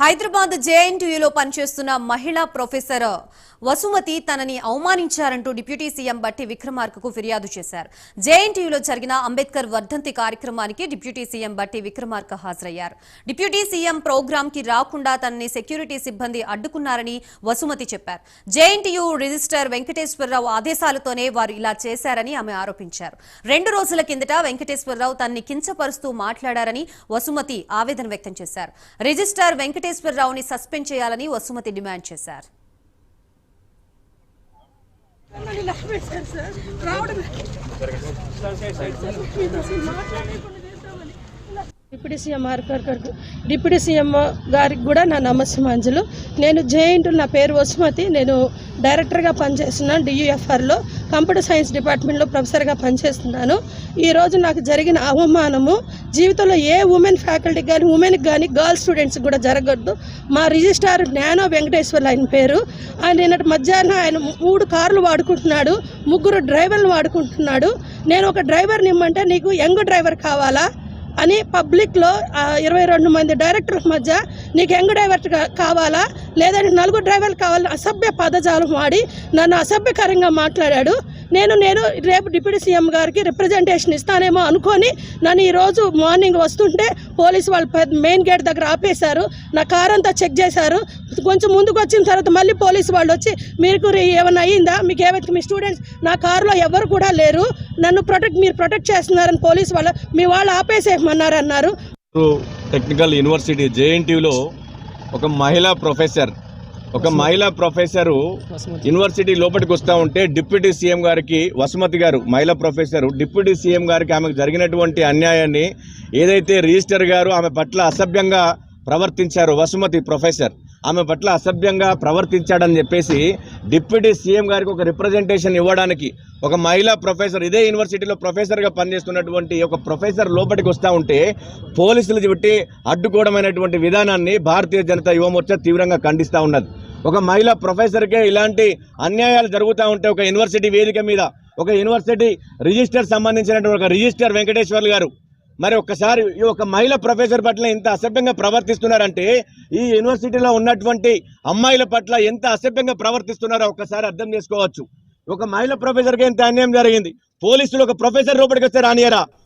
హైదరాబాద్ జేఎన్టీయూలో పనిచేస్తున్న మహిళా ప్రొఫెసర్ వసుమతి తనని అవమానించారంటూ డిప్యూటీ సీఎం బట్టి విక్రమార్కకు ఫిర్యాదు చేశారు. జేఎన్టీయూలో జరిగిన అంబేద్కర్ వర్ధంతి కార్యక్రమానికి డిప్యూటీ సీఎం బట్టి విక్రమార్క హాజరయ్యారు. డిప్యూటీ సీఎం ప్రోగ్రామ్కి రాకుండా తనని సెక్యూరిటీ సిబ్బంది అడ్డుకున్నారని వసుమతి చెప్పారు. జేఎన్టీయూ రిజిస్టర్ వెంకటేశ్వరరావు ఆదేశాలతోనే వారు ఇలా చేశారని ఆమె ఆరోపించారు. రెండు రోజుల కిందట వెంకటేశ్వరరావు తనని కించపరుస్తూ మాట్లాడారని వసుమతి ఆవేదన వ్యక్తం చేశారు. రిజిస్టర్ వెంకటేశ్వర వెంకటేశ్వరరావుని సస్పెండ్ చేయాలని వసుమతి డిమాండ్ చేశారు. రావడం. డిప్యూటీ సీఎం గారికి డిప్యూటీ సీఎం గారికి కూడా నా నమస్సమాంజలు నేను జేఎన్టీ నా పేరు వసుమతి. నేను డైరెక్టర్గా పనిచేస్తున్నాను డియుఎఫ్ఆర్లో కంప్యూటర్ సైన్స్ డిపార్ట్మెంట్లో ప్రొఫెసర్గా పనిచేస్తున్నాను. ఈరోజు నాకు జరిగిన అవమానము జీవితంలో ఏ ఉమెన్ ఫ్యాకల్టీ కానీ ఉమెన్కి కానీ గర్ల్స్ స్టూడెంట్స్కి కూడా జరగద్దు. మా రిజిస్ట్రార్ జ్ఞానో వెంకటేశ్వర్లు ఆయన పేరు. ఆయన నిన్నటి మధ్యాహ్నం ఆయన మూడు కార్లు వాడుకుంటున్నాడు. ముగ్గురు డ్రైవర్లు వాడుకుంటున్నాడు. నేను ఒక డ్రైవర్ని ఇమ్మంటే నీకు యంగ్ డ్రైవర్ కావాలా? అని పబ్లిక్లో ఇరవై రెండు మంది డైరెక్టర్ల మధ్య నీకు యంగ్ డ్రైవర్ కావాలా? లేదంటే నలుగురు డ్రైవర్లు కావాలని అసభ్య పదజాలం వాడి నన్ను అసభ్యకరంగా మాట్లాడాడు. నేను నేను రేపు డిప్యూటీ సీఎం గారికి రిప్రజెంటేషన్ ఇస్తానేమో అనుకొని నన్ను ఈరోజు మార్నింగ్ వస్తుంటే పోలీసు వాళ్ళు మెయిన్ గేట్ దగ్గర ఆపేశారు. నా కార్ అంతా చెక్ చేశారు. కొంచెం ముందుకు వచ్చిన తర్వాత మళ్ళీ పోలీసు వాళ్ళు వచ్చి మీకు ఏమైనా అయ్యిందా? మీకు ఏమైతే మీ స్టూడెంట్స్ నా కారులో ఎవరు కూడా లేరు. నన్ను ప్రొటెక్ట్ మీరు ప్రొటెక్ట్ చేస్తున్నారని పోలీసు వాళ్ళు మీ వాళ్ళు ఆపేసేయమన్నారు అన్నారు. టెక్నికల్ యూనివర్సిటీ జేఎన్టీయూలో ఒక మహిళా ప్రొఫెసర్ ఒక మహిళా ప్రొఫెసరు యూనివర్సిటీ లోపలికి వస్తూ ఉంటే డిప్యూటీ సీఎం గారికి వసుమతి గారు మహిళా ప్రొఫెసర్ డిప్యూటీ సీఎం గారికి ఆమెకు జరిగినటువంటి అన్యాయాన్ని ఏదైతే రిజిస్టర్ గారు ఆమె పట్ల అసభ్యంగా ప్రవర్తించారో వసుమతి ప్రొఫెసర్ ఆమె పట్ల అసభ్యంగా ప్రవర్తించాడని చెప్పేసి డిప్యూటీ సీఎం గారికి ఒక రిప్రజెంటేషన్ ఇవ్వడానికి ఒక మహిళా ప్రొఫెసర్ ఇదే యూనివర్సిటీలో ప్రొఫెసర్గా పనిచేస్తున్నటువంటి ఒక ప్రొఫెసర్ లోపలికి వస్తూ ఉంటే పోలీసులు పెట్టి అడ్డుకోవడమైనటువంటి విధానాన్ని భారతీయ జనతా యువమోర్చా తీవ్రంగా ఖండిస్తూ ఉన్నది. ఒక మహిళా ప్రొఫెసర్కే ఇలాంటి అన్యాయాలు జరుగుతూ ఉంటే ఒక యూనివర్సిటీ వేదిక మీద ఒక యూనివర్సిటీ రిజిస్టర్ సంబంధించినటువంటి ఒక రిజిస్టర్ వెంకటేశ్వర్లు గారు మరి ఒక్కసారి ఈ ఒక మహిళ ప్రొఫెసర్ పట్ల ఎంత అసభ్యంగా ప్రవర్తిస్తున్నారంటే ఈ యూనివర్సిటీలో ఉన్నటువంటి అమ్మాయిల పట్ల ఎంత అసభ్యంగా ప్రవర్తిస్తున్నారో ఒక్కసారి అర్థం చేసుకోవచ్చు. ఒక మహిళ ప్రొఫెసర్కి ఎంత అన్యాయం జరిగింది? పోలీసులు ఒక ప్రొఫెసర్ లోపలికి వస్తే రానియరా?